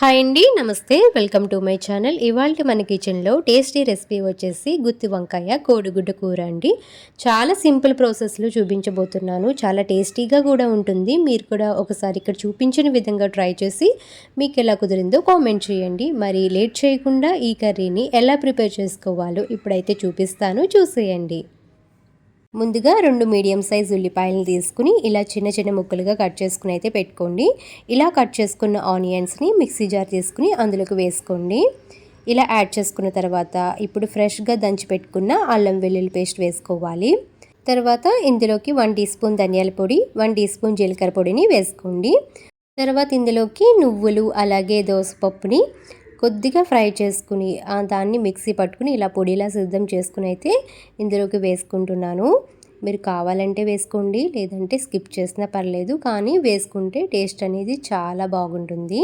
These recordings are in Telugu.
హాయ్ అండి నమస్తే. Welcome to my channel. ఇవాళ మన కిచెన్లో టేస్టీ రెసిపీ వచ్చేసి గుత్తి వంకాయ కోడిగుడ్డ కూర అండి. చాలా సింపుల్ ప్రాసెస్లో చూపించబోతున్నాను. చాలా టేస్టీగా కూడా ఉంటుంది. మీరు కూడా ఒకసారి ఇక్కడ చూపించిన విధంగా ట్రై చేసి మీకు ఎలా కుదిరిందో కామెంట్ చేయండి. మరి లేట్ చేయకుండా ఈ కర్రీని ఎలా ప్రిపేర్ చేసుకోవాలో ఇప్పుడైతే చూపిస్తాను. చూసేయండి. ముందుగా రెండు మీడియం సైజ్ ఉల్లిపాయలు తీసుకుని ఇలా చిన్న చిన్న ముక్కలుగా కట్ చేసుకుని అయితే పెట్టుకోండి. ఇలా కట్ చేసుకున్న ఆనియన్స్ని మిక్సీ జార్ తీసుకుని అందులోకి వేసుకోండి. ఇలా యాడ్ చేసుకున్న తర్వాత ఇప్పుడు ఫ్రెష్గా దంచి పెట్టుకున్న అల్లం వెల్లుల్లి పేస్ట్ వేసుకోవాలి. తర్వాత ఇందులోకి వన్ టీ స్పూన్ ధనియాల పొడి వన్ టీ స్పూన్ జీలకర్ర పొడిని వేసుకోండి. తర్వాత ఇందులోకి నువ్వులు అలాగే దోసపప్పుని కొద్దిగా ఫ్రై చేసుకుని దాన్ని మిక్సీ పట్టుకుని ఇలా పొడిలా సిద్ధం చేసుకుని అయితే ఇందులోకి వేసుకుంటున్నాను. మీరు కావాలంటే వేసుకోండి లేదంటే స్కిప్ చేసినా పర్లేదు కానీ వేసుకుంటే టేస్ట్ అనేది చాలా బాగుంటుంది.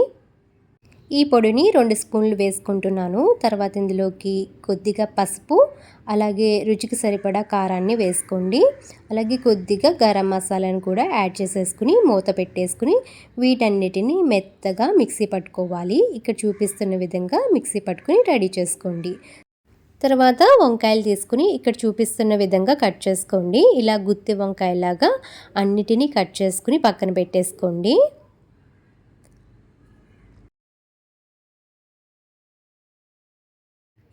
ఈ పొడిని రెండు స్పూన్లు వేసుకుంటున్నాను. తర్వాత ఇందులోకి కొద్దిగా పసుపు అలాగే రుచికి సరిపడా కారాన్ని వేసుకోండి. అలాగే కొద్దిగా గరం మసాలాను కూడా యాడ్ చేసేసుకుని మూత పెట్టేసుకుని వీటన్నిటిని మెత్తగా మిక్సీ పట్టుకోవాలి. ఇక్కడ చూపిస్తున్న విధంగా మిక్సీ పట్టుకుని రెడీ చేసుకోండి. తర్వాత వంకాయలు తీసుకుని ఇక్కడ చూపిస్తున్న విధంగా కట్ చేసుకోండి. ఇలా గుత్తి వంకాయలాగా అన్నిటినీ కట్ చేసుకుని పక్కన పెట్టేసుకోండి.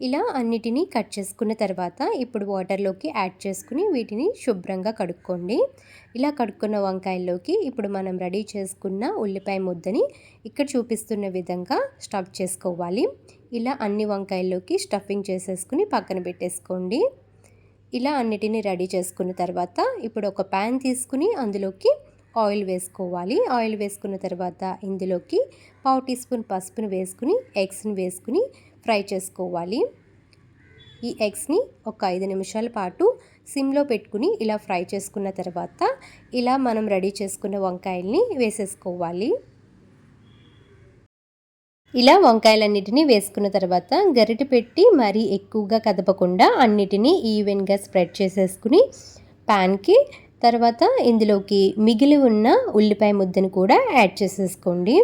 ఇలా అన్నిటినీ కట్ చేసుకున్న తర్వాత ఇప్పుడు వాటర్లోకి యాడ్ చేసుకుని వీటిని శుభ్రంగా కడుక్కోండి. ఇలా కడుక్కున్న వంకాయల్లోకి ఇప్పుడు మనం రెడీ చేసుకున్న ఉల్లిపాయ ముద్దని ఇక్కడ చూపిస్తున్న విధంగా స్టఫ్ చేసుకోవాలి. ఇలా అన్ని వంకాయల్లోకి స్టఫింగ్ చేసేసుకుని పక్కన పెట్టేసుకోండి. ఇలా అన్నిటినీ రెడీ చేసుకున్న తర్వాత ఇప్పుడు ఒక ప్యాన్ తీసుకుని అందులోకి ఆయిల్ వేసుకోవాలి. ఆయిల్ వేసుకున్న తర్వాత ఇందులోకి పావు టీ స్పూన్ పసుపును వేసుకుని ఎగ్స్ని వేసుకుని ఫ్రై చేసుకోవాలి. ఈ ఎగ్స్ని ఒక ఐదు నిమిషాల పాటు సిమ్లో పెట్టుకుని ఇలా ఫ్రై చేసుకున్న తర్వాత ఇలా మనం రెడీ చేసుకున్న వంకాయల్ని వేసేసుకోవాలి. ఇలా వంకాయలన్నిటినీ వేసుకున్న తర్వాత గరిటె పెట్టి మరీ ఎక్కువగా కదపకుండా అన్నిటినీ ఈవెన్గా స్ప్రెడ్ చేసేసుకుని ప్యాన్కి తర్వాత ఇందులోకి మిగిలి ఉన్న ఉల్లిపాయ ముద్దను కూడా యాడ్ చేసేసుకోండి.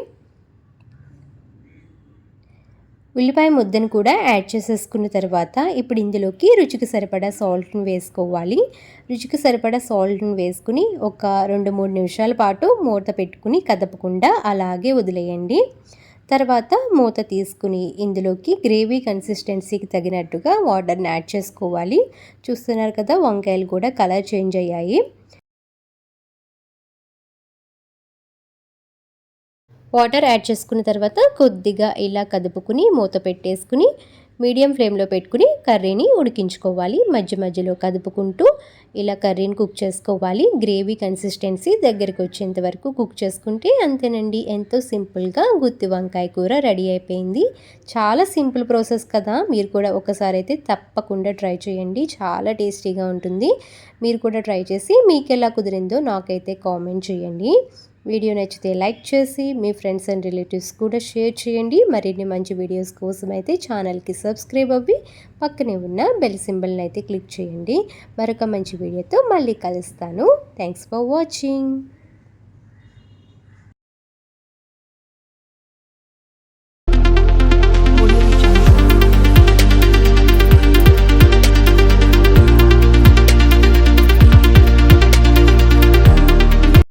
ఉల్లిపాయ ముద్దను కూడా యాడ్ చేసేసుకున్న తర్వాత ఇప్పుడు ఇందులోకి రుచికి సరిపడా సాల్ట్ని వేసుకోవాలి. రుచికి సరిపడా సాల్ట్ని వేసుకుని ఒక రెండు మూడు నిమిషాల పాటు మూత పెట్టుకుని కదపకుండా అలాగే వదిలేయండి. తర్వాత మూత తీసుకుని ఇందులోకి గ్రేవీ కన్సిస్టెన్సీకి తగినట్టుగా వాటర్ని యాడ్ చేసుకోవాలి. చూస్తున్నారు కదా వంకాయలు కూడా కలర్ చేంజ్ అయ్యాయి. వాటర్ యాడ్ చేసుకున్న తర్వాత కొద్దిగా ఇలా కదుపుకుని మూత పెట్టేసుకుని మీడియం ఫ్లేమ్లో పెట్టుకుని కర్రీని ఉడికించుకోవాలి. మధ్య మధ్యలో కదుపుకుంటూ ఇలా కర్రీని కుక్ చేసుకోవాలి. గ్రేవీ కన్సిస్టెన్సీ దగ్గరికి వచ్చేంత వరకు కుక్ చేసుకుంటే అంతేనండి. ఎంతో సింపుల్గా గుత్తి వంకాయ కూర రెడీ అయిపోయింది. చాలా సింపుల్ ప్రాసెస్ కదా. మీరు కూడా ఒకసారి అయితే తప్పకుండా ట్రై చేయండి. చాలా టేస్టీగా ఉంటుంది. మీరు కూడా ట్రై చేసి మీకు ఎలా కుదిరిందో నాకైతే కామెంట్ చేయండి. వీడియో నచ్చితే లైక్ చేసి మీ ఫ్రెండ్స్ అండ్ రిలేటివ్స్ కూడా షేర్ చేయండి. మరిన్ని మంచి వీడియోస్ కోసం అయితే ఛానల్కి సబ్స్క్రైబ్ అవ్వి పక్కనే ఉన్న బెల్ సింబల్ని అయితే క్లిక్ చేయండి. మరొక మంచి వీడియోతో మళ్ళీ కలుస్తాను. Thanks for watching